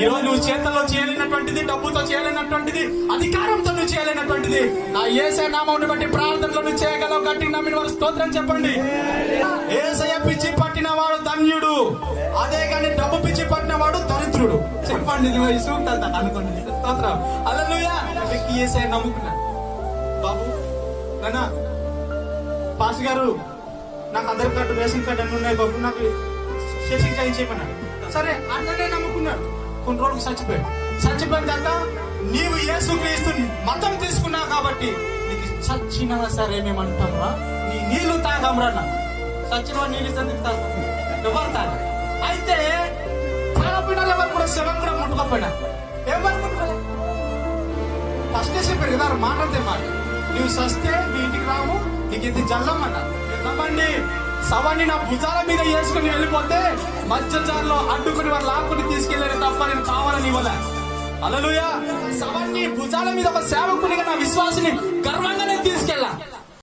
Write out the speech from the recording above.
ఈ రోజు నువ్వు చేతుల్లో చేయలేనటువంటిది డబ్బుతో చేయలేనటువంటిది అధికారంతో నువ్వు చేయలేనటువంటిది. నా ఏసే నామముని బట్టి ప్రార్థనలో నువ్వు చేయగలవు గట్టి నమ్మిన వారు స్తోత్రం చెప్పండి. ఏసయ పిచ్చి పట్టిన వాడు ధన్యుడు. అదే కానీ డబ్బు పిచ్చి పట్టిన వాడు దరిద్రుడు. చెప్పండి నువ్వు ఈ అనుకోండి. స్తోత్రం. అలలుయా వ్యక్తి ఏసయ నమ్ముకున్నా. బాబు నాన్న పాస్ గారు నాకు ఆధార్ కార్డు రేషన్ కార్డు అన్ని ఉన్నాయి బాబు. నాకు షేషింగ్ చేయించి సరే అన్ననే నమ్ముకున్నాడు కొన్ని రోజులు చచ్చిపోయాడు. చచ్చిపోయిన తర్వాత నీవు యేసుక్రీస్తు మతం తీసుకున్నావు కాబట్టి నీకు చచ్చినా సరే మేము అంటాంరా నీ నీళ్ళు తాగమరా అన్న. చచ్చిన నీళ్ళు ఇస్తే తాగు ఎవరు తాగ అయితే తాగపోయినా ఎవరు కూడా శవం కూడా ముట్టుకోపోయినా ఎవరు ముట్టుకోలే? ఫస్ట్ చెప్పారు కదా మాట్లాడితే మాట. నువ్వు సస్తే మీ ఇంటికి రాము నీకు ఇది జల్లమన్న నమ్మండి సవాన్ని నా భుజాల మీద వేసుకుని వెళ్ళిపోతే మధ్య జాల్లో అడ్డుకుని వారు లాక్కుని తీసుకెళ్ళారు నేను కావాలని ఇవ్వలే. అలలుయ. సవాన్ని భుజాల మీద ఒక సేవకునిగా నా విశ్వాసిని గర్వంగా